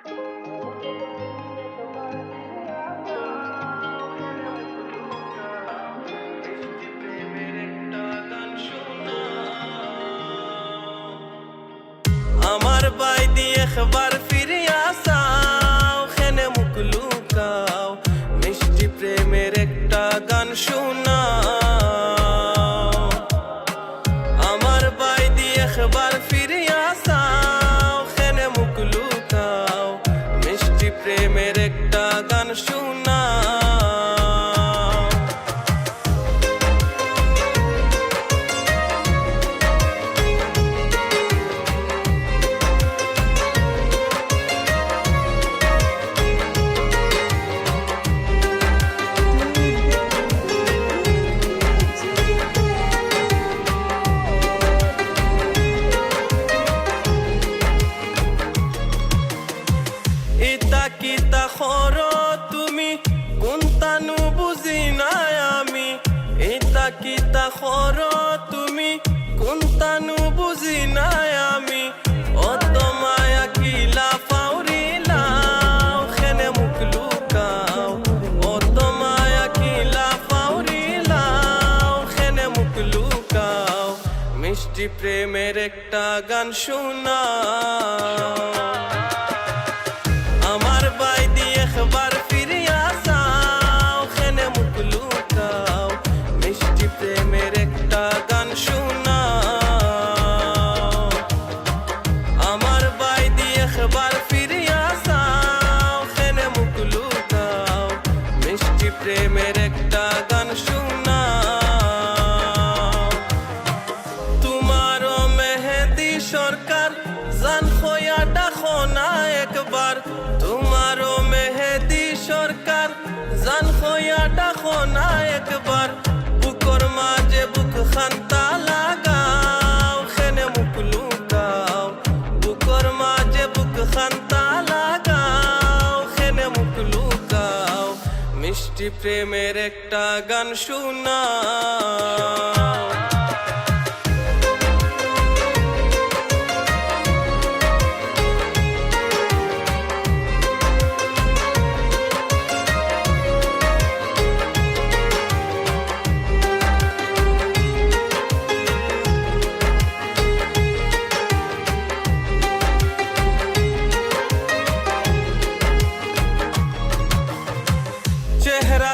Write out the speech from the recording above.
আমার বাই দিয়ে একবার ফিরে আসাও খেনে মুখ লুকাও মিষ্টি প্রেমের একটা গান শোনাও। কিতা খর তুমি কোনটানো বুজি নাই আমি? অত মায়া কিলা ফাউরিলাও খেনে মুখ লুকাও। অত মায়া কিলা ফাউরিলাও খেনে মুখ লুকাও। মিষ্টি প্রেমের একটা গান শোনাও। জান খোনা একবার। বুকর মাঝে বুক খান্তা লাগাও, খেনে মুখ লুকাও। বুকর মাঝে বুক খান্তা লাগাও, খেনে মুখ লুকাও। মিষ্টি প্রেমের একটা গান শোনাও।